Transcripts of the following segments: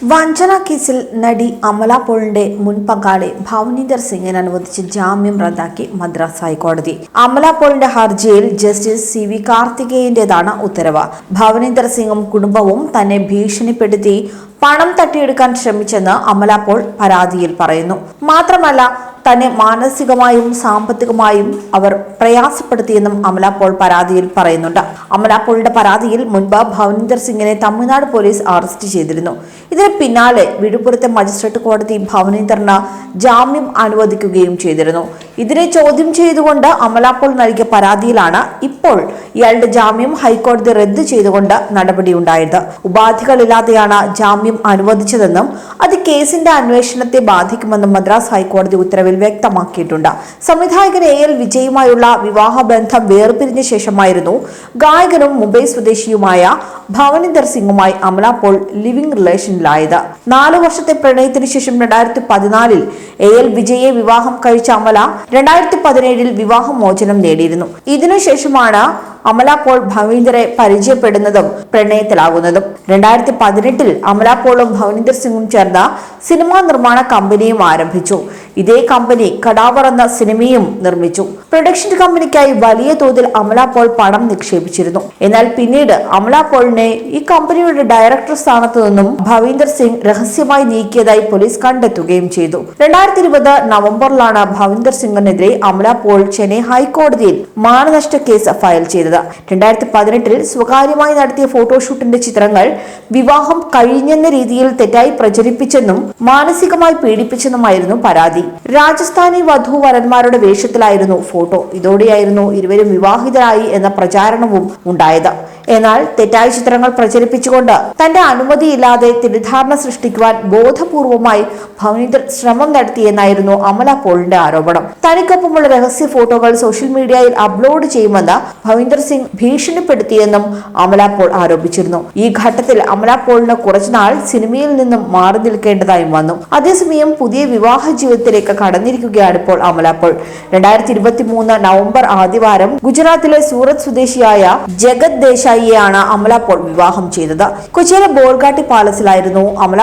വഞ്ചന കേസിൽ നടി അമല പോളിന്റെ മുൻ പങ്കാളി ഭവനീന്ദർ സിംഗിന് അനുവദിച്ച ജാമ്യം റദ്ദാക്കി മദ്രാസ് ഹൈക്കോടതി. അമല പോളിന്റെ ഹർജിയിൽ ജസ്റ്റിസ് സി വി കാർത്തികേയന്റേതാണ് ഉത്തരവ്. ഭവനീന്ദർ സിംഗും കുടുംബവും തന്നെ ഭീഷണിപ്പെടുത്തി പണം തട്ടിയെടുക്കാൻ ശ്രമിച്ചെന്ന് അമല പോൾ പരാതിയിൽ പറയുന്നു. മാത്രമല്ല തന്നെ മാനസികമായും സാമ്പത്തികമായും അവർ പ്രയാസപ്പെടുത്തിയെന്നും അമല പോൾ പരാതിയിൽ പറയുന്നുണ്ട്. അമല പോളിന്റെ പരാതിയിൽ മുൻപ് ഭവനീന്ദർ സിംഗിനെ തമിഴ്നാട് പോലീസ് അറസ്റ്റ് ചെയ്തിരുന്നു. ഇതിന് പിന്നാലെ വിഴുപ്പുറത്തെ മജിസ്ട്രേറ്റ് കോടതി ഭവനീന്ദറിന് ജാമ്യം അനുവദിക്കുകയും ചെയ്തിരുന്നു. ഇതിനെ ചോദ്യം ചെയ്തുകൊണ്ട് അമല പോൾ നൽകിയ പരാതിയിലാണ് ഇപ്പോൾ ഇയാളുടെ ജാമ്യം ഹൈക്കോടതി റദ്ദു ചെയ്തുകൊണ്ട് നടപടിയുണ്ടായത്. ഉപാധികളില്ലാതെയാണ് ജാമ്യം അനുവദിച്ചതെന്നും അത് കേസിന്റെ അന്വേഷണത്തെ ബാധിക്കുമെന്നും മദ്രാസ് ഹൈക്കോടതി ഉത്തരവിൽ വ്യക്തമാക്കിയിട്ടുണ്ട്. സംവിധായകൻ എ എൽ വിജയുമായുള്ള വിവാഹബന്ധം വേർപിരിഞ്ഞ ശേഷമായിരുന്നു ഗായകനും മുംബൈ സ്വദേശിയുമായ ഭവനിന്ദർ സിംഗുമായി അമല പോൾ ലിവിംഗ് റിലേഷനിലായത്. നാലു വർഷത്തെ പ്രണയത്തിന് ശേഷം രണ്ടായിരത്തി പതിനാലിൽ എ എൽ വിജയെ വിവാഹം കഴിച്ച അമല രണ്ടായിരത്തി പതിനേഴിൽ വിവാഹമോചനം നേടിയിരുന്നു. ഇതിനുശേഷമാണ് അമല പോൾ ഭവീന്ദറെ പരിചയപ്പെടുന്നതും പ്രണയത്തിലാകുന്നതും. രണ്ടായിരത്തി പതിനെട്ടിൽ അമല പോളും ഭവനീന്ദർ സിംഗും ചേർന്ന സിനിമാ നിർമ്മാണ കമ്പനിയും ആരംഭിച്ചു. ഇതേ കമ്പനി കടാവർ എന്ന സിനിമയും നിർമ്മിച്ചു. പ്രൊഡക്ഷൻ കമ്പനിക്കായി വലിയ തോതിൽ അമല പോൾ പണം നിക്ഷേപിച്ചിരുന്നു. എന്നാൽ പിന്നീട് അമല പോളിനെ ഈ കമ്പനിയുടെ ഡയറക്ടർ സ്ഥാനത്തു നിന്നും ഭവീന്ദർ സിംഗ് രഹസ്യമായി നീക്കിയതായി പോലീസ് കണ്ടെത്തുകയും ചെയ്തു. രണ്ടായിരത്തി ഇരുപത് നവംബറിലാണ് ഭവീന്ദർ സിംഗിനെതിരെ അമല പോൾ ചെന്നൈ ഹൈക്കോടതിയിൽ മാനനഷ്ട കേസ് ഫയൽ ചെയ്തത്. രണ്ടായിരത്തി പതിനെട്ടിൽ സ്വകാര്യമായി നടത്തിയ ഫോട്ടോഷൂട്ടിന്റെ ചിത്രങ്ങൾ വിവാഹം കഴിഞ്ഞെന്ന രീതിയിൽ തെറ്റായി പ്രചരിപ്പിച്ചെന്നും മാനസികമായി പീഡിപ്പിച്ചെന്നുമായിരുന്നു പരാതി. രാജസ്ഥാനി വധൂവരന്മാരുടെ വേഷത്തിലായിരുന്നു ഫോട്ടോ. ഇതോടെയായിരുന്നു ഇരുവരും വിവാഹിതരായി എന്ന പ്രചാരണവും ഉണ്ടായത്. എന്നാൽ തെറ്റായ ചിത്രങ്ങൾ പ്രചരിപ്പിച്ചുകൊണ്ട് തന്റെ അനുമതിയില്ലാതെ തെറ്റിദ്ധാരണ സൃഷ്ടിക്കുവാൻ ബോധപൂർവമായി ഭവനീന്ദർ ശ്രമം നടത്തിയെന്നായിരുന്നു അമല പോളിന്റെ ആരോപണം. തനിക്കൊപ്പമുള്ള രഹസ്യ ഫോട്ടോകൾ സോഷ്യൽ മീഡിയയിൽ അപ്ലോഡ് ചെയ്യുമെന്ന് ഭവീന്ദർ സിംഗ് ഭീഷണിപ്പെടുത്തിയെന്നും അമല പോൾ ആരോപിച്ചിരുന്നു. ഈ ഘട്ടത്തിൽ അമല പോളിന് കുറച്ചുനാൾ സിനിമയിൽ നിന്നും മാറി നിൽക്കേണ്ടതായും വന്നു. അതേസമയം പുതിയ വിവാഹ ജീവിതത്തിലേക്ക് കടന്നിരിക്കുകയാണ് ഇപ്പോൾ അമല പോൾ രണ്ടായിരത്തി ഇരുപത്തി മൂന്ന് നവംബർ ആദ്യവാരം ഗുജറാത്തിലെ സൂറത്ത് സ്വദേശിയായ ജഗത് ദേശായിയെയാണ് അമല വിവാഹം ചെയ്തത്. കൊച്ചിയിലെ ബോൾഗാട്ടി പാലസിലായിരുന്നു അമല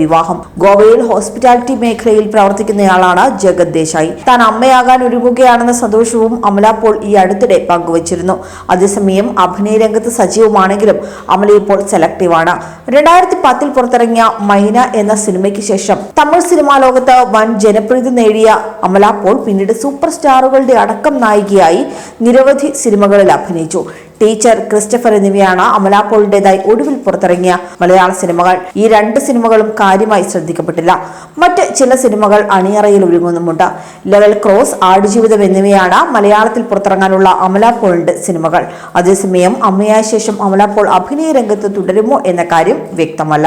വിവാഹം. ഗോവയിൽ ഹോസ്പിറ്റാലിറ്റി മേഖലയിൽ പ്രവർത്തിക്കുന്നയാളാണ് ജഗത് ദേശായി. താൻ അമ്മയാകാൻ ഒരുങ്ങുകയാണെന്ന സന്തോഷവും അമല പോൾ ഈ അടുത്തിടെ പങ്കുവച്ചിരുന്നു. അതേസമയം അഭിനയ രംഗത്ത് സജീവമാണെങ്കിലും അമല ഇപ്പോൾ സെലക്റ്റീവാണ് രണ്ടായിരത്തി പത്തിൽ പുറത്തിറങ്ങിയ മൈന എന്ന സിനിമയ്ക്ക് ശേഷം തമിഴ് സിനിമാ ലോകത്ത് വൻ ജനപ്രീതി നേടിയ അമല പോൾ പിന്നീട് സൂപ്പർ സ്റ്റാറുകളുടെ അടക്കം നായികയായി നിരവധി സിനിമകളിൽ അഭിനയിച്ചു. ടീച്ചർ ക്രിസ്റ്റഫർ എന്നിവയാണ് അമല പോളിന്റേതായി ഒടുവിൽ പുറത്തിറങ്ങിയ മലയാള സിനിമകൾ. ഈ രണ്ട് സിനിമകളും കാര്യമായി ശ്രദ്ധിക്കപ്പെട്ടില്ല. മറ്റ് ചില സിനിമകൾ അണിയറയിൽ ഒരുങ്ങുന്നുമുണ്ട്. ലെവൽ ക്രോസ് ആടുജീവിതം എന്നിവയാണ് മലയാളത്തിൽ പുറത്തിറങ്ങാനുള്ള അമല പോളിന്റെ സിനിമകൾ. അതേസമയം അമ്മയായ ശേഷം അമല പോൾ അഭിനയ രംഗത്ത് തുടരുമോ എന്ന കാര്യം വ്യക്തമല്ല.